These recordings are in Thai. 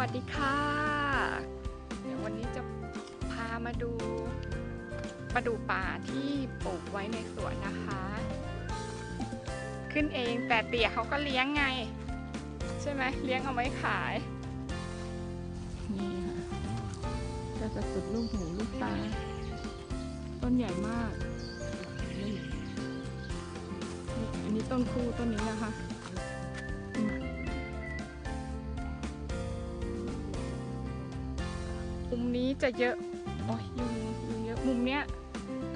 วัสดีค่ะ เดี๋ยววันนี้จะพามาดูปลาดูป่าที่ปลูกไว้ในสวนนะคะ ขึ้นเองแต่เตี่ยเขาก็เลี้ยงไง ใช่ไหมเลี้ยงเอาไว้ขาย นี่ค่ะก็จะสุดลูกหูลูกตา ต้นใหญ่มาก นี่อันนี้ต้นคู่ต้นนี้นะคะ มุมนี้จะเยอะโอ้ยยุงยุงเยอะมุมเนี้ย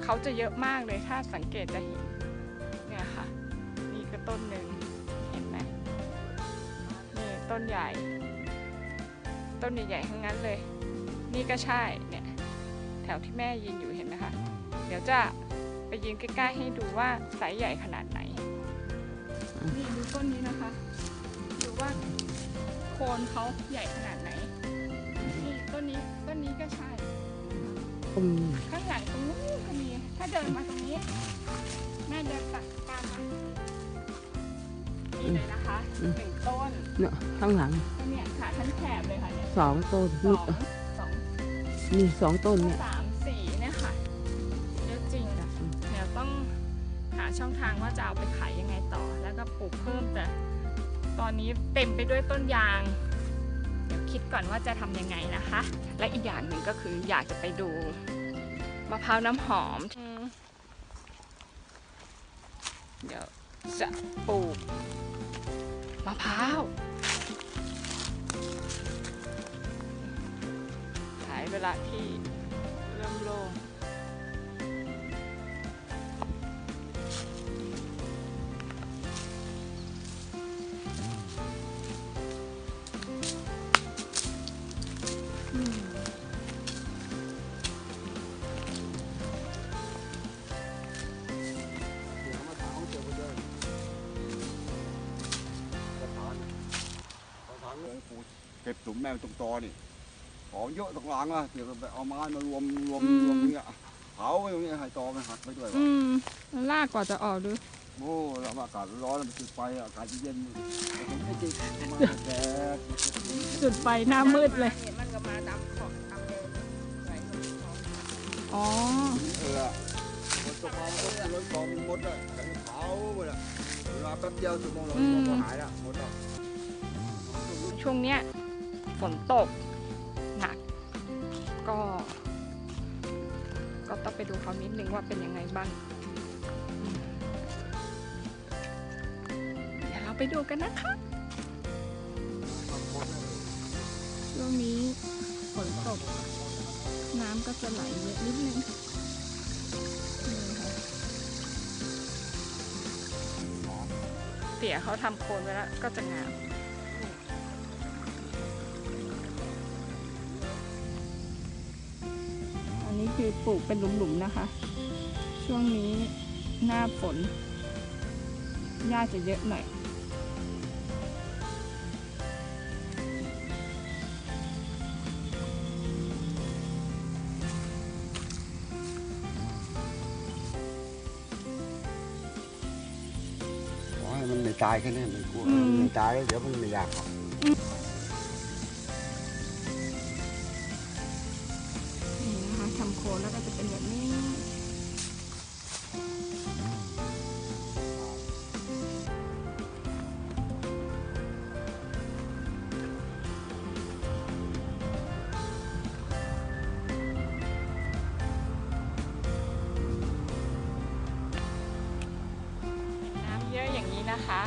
เขาจะเยอะมากเลยถ้าสังเกตจะเห็นเนี่ยค่ะ นี่ก็ต้นหนึ่งเห็นไหมนี่ต้นใหญ่ ต้นใหญ่ๆทั้งนั้นเลย นี่ก็ใช่เนี่ยแถวที่แม่ยืนอยู่เห็นไหมคะเดี๋ยวจะไปยืนใกล้ๆให้ดูว่าไซส์ใหญ่ขนาดไหนนี่ดูต้นนี้นะคะ ดูว่าโคนเขาใหญ่ขนาดไหน นี่ต้นนี้ต้นนี้ก็ใช่อืมข้างหลังตรงนู้นก็มีถ้าเดินมาตรงนี้แม่เดินตัดตามมานี่เลยนะคะหนึ่งต้นเนี่ยข้างหลังเนี่ยขาทั้งแถบเลยค่ะเนี่ยสองต้นสนี่องสองนี่สองต้นเนี่ยสามสี่เนี่ยค่ะเยอะจริงอะเดี๋ยวต้องหาช่องทางว่าจะเอาไปขายยังไงต่อ แล้วก็ปลูกเพิ่มแต่ ตอนนี้เต็มไปด้วยต้นยาง เดี๋ยวคิดก่อนว่าจะทำยังไงนะคะ และอีกอย่างหนึ่งก็คืออยากจะไปดูมะพร้าวน้ำหอม เดี๋ยวจะปลูกมะพร้าวขายเวลาที่ เดี๋ยวมาถามเจอคนเดินกระถางกระถางหลวงปู่เก็บสุมแม่ตรงตอนี่ของเยอะตรงหลังอะเดี๋ยวไปเอาไม้มารวมรวมรวมเนี่ยเผาไปตรงนี้ให้ตอมันหักไปด้วยอืมลากกว่าจะออกดูโอ้แล้วอากาศร้อนมันจุดไฟอากาศเย็นผมไม่จิมาแดดจุดไฟหน้ามืดเลย อ๋อ เออมันตกมาก็รถกองมดอะเผาหมดอะเวลาแป๊บเดียวชั่วโมงเราก็หายละหมดแล้วช่วงเนี้ยฝนตกหนัก ก็ ก็ต้องไปดูเขานิดนึงว่าเป็นยังไงบ้าง เดี๋ยวเราไปดูกันนะคะช่วงนี้ฝนตก น้ำก็จะไหลเยอะนิดนึงนี่ค่ะเตี่ยเขาทำโคนไว้แล้วก็จะงามอันนี้คือปลูกเป็นหลุมๆนะคะ ช่วงนี้หน้าฝนหญ้าจะเยอะหน่อย ตายแค่นี้มันกลัวมันไม่ตายแล้วเดี๋ยวมันไม่อยากหรอกนี่นะคะทำโคนแล้วก็จะเป็นแบบนี้น้ นะคะ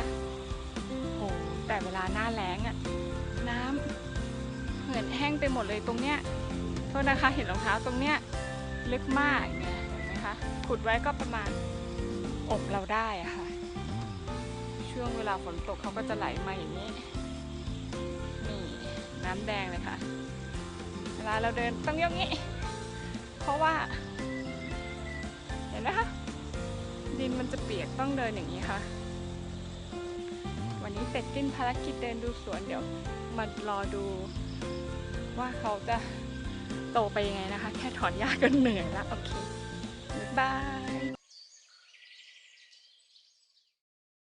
โหแต่เวลาหน้าแล้งอะน้ำเหมือนแห้งไปหมดเลยตรงเนี้ยโทษนะคะเห็นรองเท้าตรงเนี้ยลึกมากเนี่ยเห็นไหมคะขุดไว้ก็ประมาณอกเราได้อะค่ะ ช่วงเวลาฝนตกเขาก็จะไหลมาอย่างนี้นี่น้ำแดงเลยค่ะ เวลาเราเดินต้องยกงี้ เพราะว่า เห็นไหมคะดินมันจะเปียกต้องเดินอย่างนี้ค่ะ วันนี้เสร็จสิ้นภารกิจเดินดูสวนเดี๋ยวมารอดูว่าเขาจะโตไปยังไงนะคะ แค่ถอนหญ้าก็เหนื่อยแล้วโอเค บ๊ายบาย